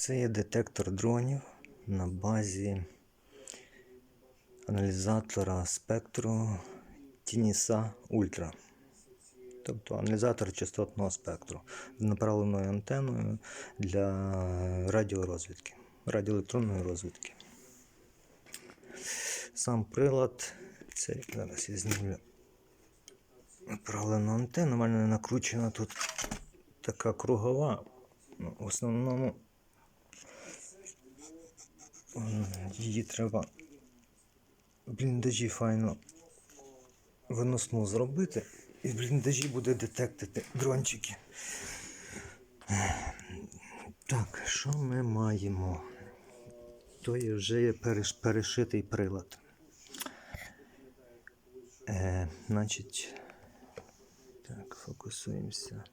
Це є детектор дронів на базі аналізатора спектру Тініса Ультра. Тобто аналізатор частотного спектру з направленою антеною для радіорозвідки, радіоелектронної розвідки. Сам прилад, це зараз я знімлю направлену антенну, у мене накручена тут така кругова. Ну, в основному її треба бліндажі файно виносну зробити, і в бліндажі буде детектити дрончики. Так, що ми маємо? То є вже є переш- перешитий прилад. Е, значить, так, фокусуємося.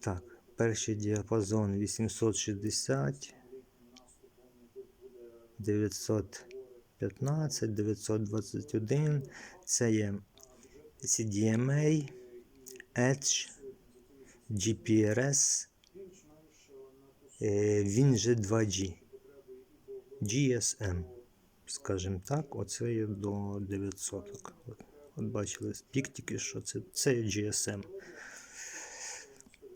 Так, перший діапазон 860, 915, 921. Це є CDMA, Edge, GPRS, е, він же 2G. GSM, скажімо так, оце є до 900. От, от бачили пік тільки що це, це GSM.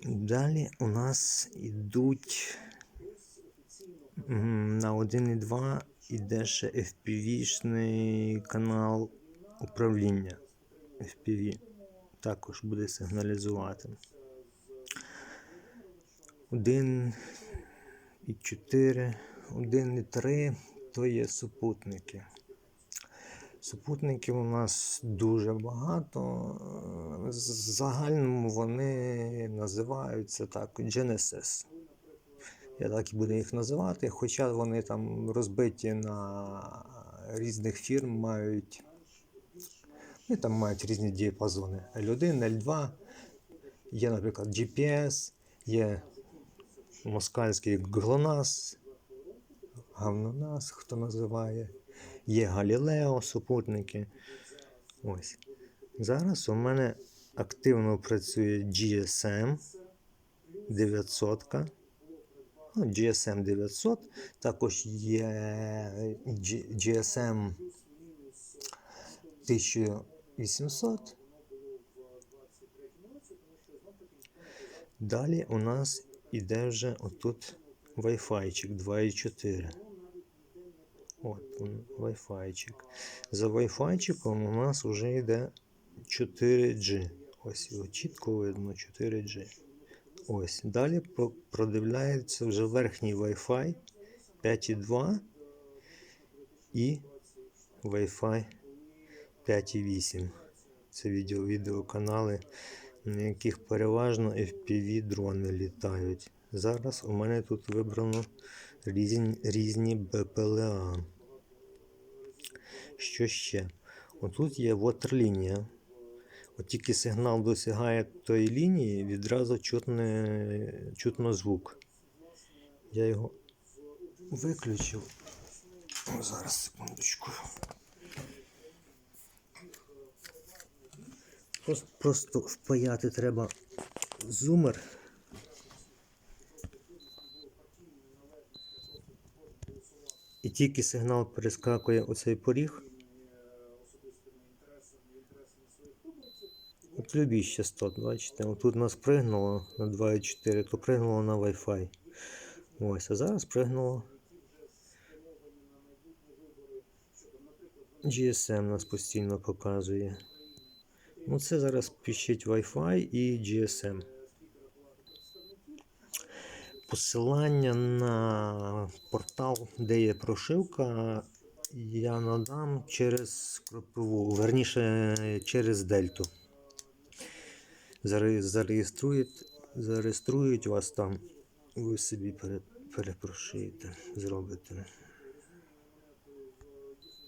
Далі у нас йдуть м, на 1,2 іде ще FPV-шний канал управління. FPV також буде сигналізувати. 1,4, 1,3 то є супутники. Супутників у нас дуже багато. В загальному вони називаються так GNSS. Я так і буду їх називати, хоча вони там розбиті на різних фірм, мають. Вони там мають різні діапазони. L1, L2, є, наприклад, GPS, є москальський GLONASS, Гавнонас, хто називає. Є Галілео, супутники. Ось. Зараз у мене активно працює GSM 900. GSM 900. Також є G- GSM 1800. Далі у нас іде вже отут Wi-Fi 2.4. От Wi-Fi. За Wi-Fi у нас вже йде 4G. Ось його чітко видно 4G. Ось. Далі продивляється вже верхній Wi-Fi 5.2 і Wi-Fi 5.8. Це відео, відеоканали, на яких переважно FPV дрони літають. Зараз у мене тут вибрано різні, різні БПЛА. Що ще? Отут є ватерлінія. От тільки сигнал досягає тої лінії, відразу чутне, чутно звук. Я його виключив. Зараз секундочку. Просто, просто впаяти треба зумер. І тільки сигнал перескакує оцей поріг. От любі частот, бачите, отут нас пригнуло на 2,4, то пригнуло на Wi-Fi. Ось, а зараз пригнуло. GSM нас постійно показує. Ну, це зараз піщить Wi-Fi і GSM. Посилання на портал, де є прошивка, я надам через кропиву, верніше через дельту. Зареєструють, зареєструють вас там, ви собі перепрошуєте, зробите.